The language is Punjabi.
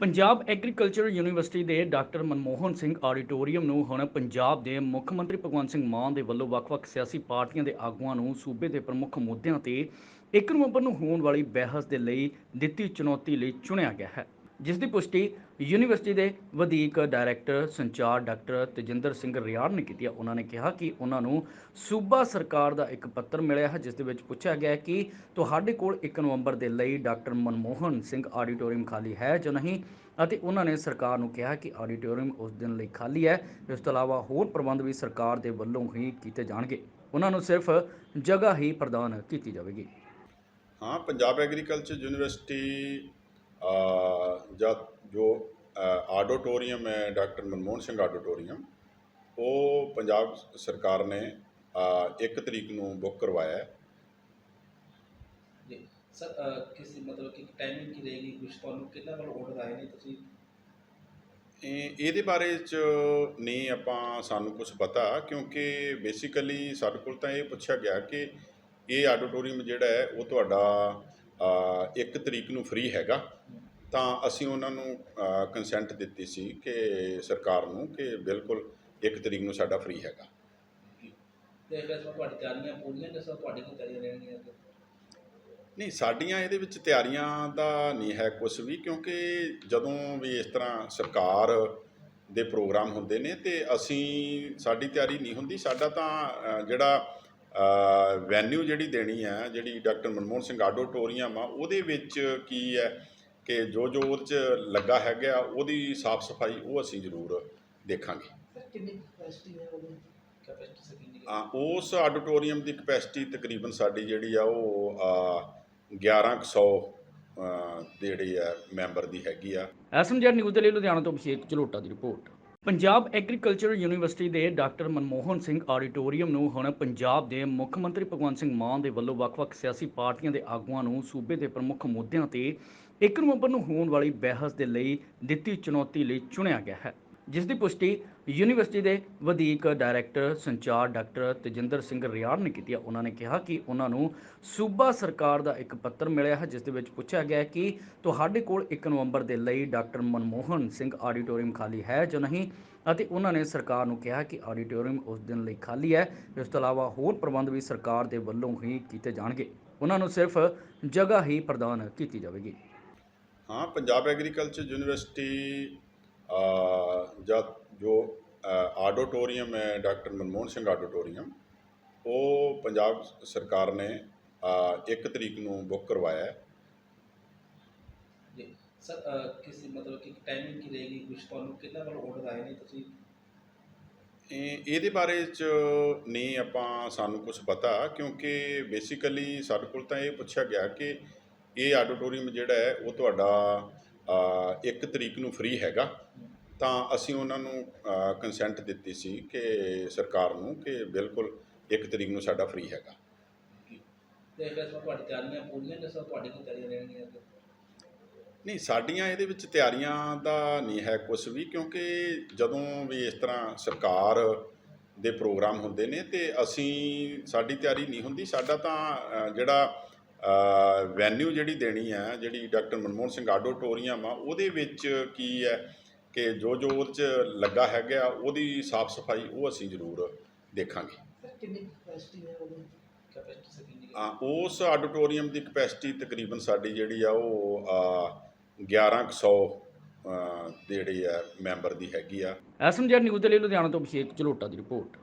ਪੰਜਾਬ ਐਗਰੀਕਲਚਰ ਯੂਨੀਵਰਸਿਟੀ ਦੇ ਡਾਕਟਰ ਮਨਮੋਹਨ ਸਿੰਘ ਆਡੀਟੋਰੀਅਮ ਨੂੰ ਹੁਣ ਪੰਜਾਬ ਦੇ ਮੁੱਖ ਮੰਤਰੀ ਭਗਵੰਤ ਸਿੰਘ ਮਾਨ ਦੇ ਵੱਲੋਂ ਵੱਖ-ਵੱਖ ਸਿਆਸੀ ਪਾਰਟੀਆਂ ਦੇ ਆਗੂਆਂ ਨੂੰ ਸੂਬੇ ਦੇ ਪ੍ਰਮੁੱਖ ਮੁੱਦਿਆਂ ਤੇ 1 ਨਵੰਬਰ ਨੂੰ ਹੋਣ ਵਾਲੀ ਬਹਿਸ ਦੇ ਲਈ ਦਿੱਤੀ ਚੁਣੌਤੀ ਲਈ ਚੁਣਿਆ ਗਿਆ ਹੈ। ਜਿਸ ਦੀ ਪੁਸ਼ਟੀ ਯੂਨੀਵਰਸਿਟੀ ਦੇ ਵਧੀਕ ਡਾਇਰੈਕਟਰ ਸੰਚਾਰ ਡਾਕਟਰ ਤੇਜਿੰਦਰ ਸਿੰਘ ਰਿਆੜ ਨੇ ਕੀਤੀ ਹੈ ਉਹਨਾਂ ਨੇ ਕਿਹਾ ਕਿ ਉਹਨਾਂ ਨੂੰ ਸੂਬਾ ਸਰਕਾਰ ਦਾ ਇੱਕ ਪੱਤਰ ਮਿਲਿਆ ਹੈ, ਜਿਸ ਦੇ ਵਿੱਚ ਪੁੱਛਿਆ ਗਿਆ ਹੈ ਕਿ ਤੁਹਾਡੇ ਕੋਲ 1 ਨਵੰਬਰ ਦੇ ਲਈ ਡਾਕਟਰ ਮਨਮੋਹਨ ਸਿੰਘ ਆਡੀਟੋਰੀਅਮ ਖਾਲੀ ਹੈ ਜਾਂ ਨਹੀਂ ਅਤੇ ਉਹਨਾਂ ਨੇ ਸਰਕਾਰ ਨੂੰ ਕਿਹਾ ਕਿ ਆਡੀਟੋਰੀਅਮ ਉਸ ਦਿਨ ਲਈ ਖਾਲੀ ਹੈ। ਇਸ ਤੋਂ ਇਲਾਵਾ ਹੋਰ ਪ੍ਰਬੰਧ ਵੀ ਸਰਕਾਰ ਦੇ ਵੱਲੋਂ ਹੀ ਕੀਤੇ ਜਾਣਗੇ। ਉਹਨਾਂ ਨੂੰ ਸਿਰਫ ਜਗ੍ਹਾ ਹੀ ਪ੍ਰਦਾਨ ਕੀਤੀ ਜਾਵੇਗੀ। ਹਾਂ, ਪੰਜਾਬ ਐਗਰੀਕਲਚਰ ਯੂਨੀਵਰਸਿਟੀ ਜਾਂ ਜੋ ਆਡੀਟੋਰੀਅਮ ਹੈ ਡਾਕਟਰ ਮਨਮੋਹਨ ਸਿੰਘ ਆਡੀਟੋਰੀਅਮ ਉਹ ਪੰਜਾਬ ਸਰਕਾਰ ਨੇ ਇੱਕ ਤਰੀਕ ਨੂੰ ਬੁੱਕ ਕਰਵਾਇਆ ਹੈ। ਜੀ ਸਰ ਅਹ, ਕਿਸੇ ਮਤਲਬ ਕਿ ਟਾਈਮਿੰਗ ਕੀ ਰਹੇਗੀ? ਕੁਝ ਤੁਹਾਨੂੰ ਕਿੰਨਾ ਵੱਲ ਆਰਡਰ ਆਏ ਨੇ ਤੁਸੀਂ? ਇਹ ਇਹਦੇ ਬਾਰੇ ਚ ਨਹੀਂ ਆਪਾਂ ਸਾਨੂੰ ਕੁਝ ਪਤਾ ਕਿਉਂਕਿ ਬੇਸਿਕਲੀ ਸਾਡੇ ਕੋਲ ਤਾਂ ਇਹ ਪੁੱਛਿਆ ਗਿਆ ਕਿ ਇਹ ਆਡੀਟੋਰੀਅਮ ਜਿਹੜਾ ਹੈ ਉਹ ਤੁਹਾਡਾ ਇੱਕ ਤਰੀਕ ਨੂੰ ਫ੍ਰੀ ਹੈਗਾ। ਤਾਂ ਅਸੀਂ ਉਹਨਾਂ ਨੂੰ ਕੰਸੈਂਟ ਦਿੱਤੀ ਸੀ ਕਿ ਸਰਕਾਰ ਨੂੰ ਕਿ ਬਿਲਕੁਲ ਇੱਕ ਤਰੀਕ ਨੂੰ ਸਾਡਾ ਫ੍ਰੀ ਹੈਗਾ। ਤੇ ਫਿਰ ਸਰ ਤੁਹਾਡੀ ਤਿਆਰੀਆਂ ਪੂਰੀਆਂ ਨੇ ਸਰ ਤੁਹਾਡੇ ਕੋਲ ਤਿਆਰੀਆਂ ਰਹਿਣਗੀਆਂ ਅੱਗੇ? ਨਹੀਂ ਸਾਡੀਆਂ ਇਹਦੇ ਵਿੱਚ ਤਿਆਰੀਆਂ ਦਾ ਨਹੀਂ ਹੈ ਕੁਝ ਵੀ ਕਿਉਂਕਿ ਜਦੋਂ ਵੀ ਇਸ ਤਰ੍ਹਾਂ ਸਰਕਾਰ ਦੇ ਪ੍ਰੋਗਰਾਮ ਹੁੰਦੇ ਨੇ ਤੇ ਅਸੀਂ ਸਾਡੀ ਤਿਆਰੀ ਨਹੀਂ ਹੁੰਦੀ। ਸਾਡਾ ਤਾਂ ਜਿਹੜਾ ਵੈਨਿਊ ਜਿਹੜੀ ਦੇਣੀ ਹੈ ਜਿਹੜੀ ਡਾਕਟਰ ਮਨਮੋਹਨ ਸਿੰਘ ਆਡੀਟੋਰੀਅਮ ਆ ਉਹਦੇ ਵਿੱਚ ਕੀ ਹੈ ਕਿ ਜੋ ਜੋ ਉਹਦੇ ਚ ਲੱਗਾ ਹੈਗਾ ਉਹਦੀ ਸਾਫ਼ ਸਫ਼ਾਈ ਉਹ ਅਸੀਂ ਜ਼ਰੂਰ ਦੇਖਾਂਗੇ? ਆ, ਉਸ ਆਡੀਟੋਰੀਅਮ ਦੀ ਕਪੈਸਿਟੀ ਤਕਰੀਬਨ ਸਾਡੀ ਜਿਹੜੀ ਆ ਉਹ ਆ, 1100 ਅ, ਦੀ ਜਿਹੜੀ ਆ ਮੈਂਬਰ ਦੀ ਹੈਗੀ ਆ। ਐਸਐਮਜੈਡ ਨਿਊਜ਼ ਦੇ ਲਈ ਲੁਧਿਆਣਾ ਤੋਂ ਅਭਿਸ਼ੇਕ ਝਲੋਟਾ ਦੀ ਰਿਪੋਰਟ। ਪੰਜਾਬ ਐਗਰੀਕਲਚਰ ਯੂਨੀਵਰਸਿਟੀ ਦੇ ਡਾਕਟਰ ਮਨਮੋਹਨ ਸਿੰਘ ਆਡੀਟੋਰੀਅਮ ਨੂੰ ਹੁਣ ਪੰਜਾਬ ਦੇ ਮੁੱਖ ਮੰਤਰੀ ਭਗਵੰਤ ਸਿੰਘ ਮਾਨ ਦੇ ਵੱਲੋਂ ਵੱਖ-ਵੱਖ ਸਿਆਸੀ ਪਾਰਟੀਆਂ ਦੇ ਆਗੂਆਂ ਨੂੰ ਸੂਬੇ ਦੇ ਪ੍ਰਮੁੱਖ ਮੁੱਦਿਆਂ ਤੇ 1 ਨਵੰਬਰ ਨੂੰ ਹੋਣ ਵਾਲੀ ਬਹਿਸ ਦੇ ਲਈ ਦਿੱਤੀ ਚੁਣੌਤੀ ਲਈ ਚੁਣਿਆ ਗਿਆ ਹੈ। ਜਿਸ ਦੀ ਪੁਸ਼ਟੀ ਯੂਨੀਵਰਸਿਟੀ ਦੇ ਵਧੀਕ ਡਾਇਰੈਕਟਰ ਸੰਚਾਰ ਡਾਕਟਰ ਤੇਜਿੰਦਰ ਸਿੰਘ ਰਿਆੜ ਨੇ ਕੀਤੀ ਹੈ ਉਹਨਾਂ ਨੇ ਕਿਹਾ ਕਿ ਉਹਨਾਂ ਨੂੰ ਸੂਬਾ ਸਰਕਾਰ ਦਾ ਇੱਕ ਪੱਤਰ ਮਿਲਿਆ ਹੈ, ਜਿਸ ਦੇ ਵਿੱਚ ਪੁੱਛਿਆ ਗਿਆ ਹੈ ਕਿ ਤੁਹਾਡੇ ਕੋਲ 1 ਨਵੰਬਰ ਦੇ ਲਈ ਡਾਕਟਰ ਮਨਮੋਹਨ ਸਿੰਘ ਆਡੀਟੋਰੀਅਮ ਖਾਲੀ ਹੈ ਜਾਂ ਨਹੀਂ ਅਤੇ ਉਹਨਾਂ ਨੇ ਸਰਕਾਰ ਨੂੰ ਕਿਹਾ ਕਿ ਆਡੀਟੋਰੀਅਮ ਉਸ ਦਿਨ ਲਈ ਖਾਲੀ ਹੈ। ਇਸ ਤੋਂ ਇਲਾਵਾ ਹੋਰ ਪ੍ਰਬੰਧ ਵੀ ਸਰਕਾਰ ਦੇ ਵੱਲੋਂ ਹੀ ਕੀਤੇ ਜਾਣਗੇ। ਉਹਨਾਂ ਨੂੰ ਸਿਰਫ ਜਗ੍ਹਾ ਹੀ ਪ੍ਰਦਾਨ ਕੀਤੀ ਜਾਵੇਗੀ। ਹਾਂ, ਪੰਜਾਬ ਐਗਰੀਕਲਚਰ ਯੂਨੀਵਰਸਿਟੀ ਜਾਂ ਜੋ ਆਡੀਟੋਰੀਅਮ ਹੈ ਡਾਕਟਰ ਮਨਮੋਹਨ ਸਿੰਘ ਆਡੀਟੋਰੀਅਮ ਉਹ ਪੰਜਾਬ ਸਰਕਾਰ ਨੇ ਇੱਕ ਤਰੀਕ ਨੂੰ ਬੁੱਕ ਕਰਵਾਇਆ ਹੈ। ਜੀ ਸਰ ਕਿਸੇ ਮਤਲਬ ਕਿ ਟਾਈਮਿੰਗ ਕੀ ਰਹੇਗੀ? ਕੁਝ ਤੁਹਾਨੂੰ ਕਿੰਨਾ ਵੱਲ ਆਰਡਰ ਆਏ ਨੇ ਤੁਸੀਂ? ਇਹ ਇਹਦੇ ਬਾਰੇ ਚ ਨਹੀਂ ਆਪਾਂ ਸਾਨੂੰ ਕੁਝ ਪਤਾ ਕਿਉਂਕਿ ਬੇਸਿਕਲੀ ਸਾਡੇ ਕੋਲ ਤਾਂ ਇਹ ਪੁੱਛਿਆ ਗਿਆ ਕਿ ਇਹ ਆਡੀਟੋਰੀਅਮ ਜਿਹੜਾ ਹੈ ਉਹ ਤੁਹਾਡਾ ਇੱਕ ਤਰੀਕ ਨੂੰ ਫ੍ਰੀ ਹੈਗਾ ਤਾਂ ਅਸੀਂ ਉਹਨਾਂ ਨੂੰ ਕੰਸੈਂਟ ਦਿੱਤੀ ਸੀ ਕਿ ਸਰਕਾਰ ਨੂੰ ਕਿ ਬਿਲਕੁਲ ਇੱਕ ਤਰੀਕ ਨੂੰ ਸਾਡਾ ਫ੍ਰੀ ਹੈਗਾ ਤੇ ਫਿਰ ਸਰ ਤੁਹਾਡੀ ਤਿਆਰੀਆਂ ਪੂਰੀਆਂ ਨੇ ਸਰ ਤੁਹਾਡੇ ਕੋਲ ਤਿਆਰੀਆਂ ਰਹਿਣਗੀਆਂ ਅੱਗੇ? ਨਹੀਂ ਸਾਡੀਆਂ ਇਹਦੇ ਵਿੱਚ ਤਿਆਰੀਆਂ ਦਾ ਨਹੀਂ ਹੈ ਕੁਝ ਵੀ ਕਿਉਂਕਿ ਜਦੋਂ ਵੀ ਇਸ ਤਰ੍ਹਾਂ ਸਰਕਾਰ ਦੇ ਪ੍ਰੋਗਰਾਮ ਹੁੰਦੇ ਨੇ ਤੇ ਅਸੀਂ ਸਾਡੀ ਤਿਆਰੀ ਨਹੀਂ ਹੁੰਦੀ ਸਾਡਾ ਤਾਂ ਜਿਹੜਾ ਵੈਨਿਊ ਜਿਹੜੀ ਦੇਣੀ ਹੈ ਜਿਹੜੀ ਡਾਕਟਰ ਮਨਮੋਹਨ ਸਿੰਘ ਆਡੀਟੋਰੀਅਮ ਆ ਉਹਦੇ ਵਿੱਚ ਕੀ ਹੈ ਕਿ ਜੋ ਜੋ ਉਹਦੇ ਚ ਲੱਗਾ ਹੈਗਾ ਉਹਦੀ ਸਾਫ਼ ਸਫ਼ਾਈ ਉਹ ਅਸੀਂ ਜ਼ਰੂਰ ਦੇਖਾਂਗੇ। ਕੈਪੈਸਿਟੀ ਕਿੰਨੀ? ਆ, ਉਸ ਆਡੀਟੋਰੀਅਮ ਦੀ ਕਪੈਸਿਟੀ ਤਕਰੀਬਨ ਸਾਡੀ ਜਿਹੜੀ ਆ ਉਹ ਆ, 1100 ਅ, ਦੀ ਜਿਹੜੀ ਆ ਮੈਂਬਰ ਦੀ ਹੈਗੀ ਆ। ਐਸਐਮਜੈਡ ਨਿਊਜ਼ ਦੇ ਲਈ ਲੁਧਿਆਣਾ ਤੋਂ ਅਭਿਸ਼ੇਕ ਝਲੋਟਾ ਦੀ ਰਿਪੋਰਟ।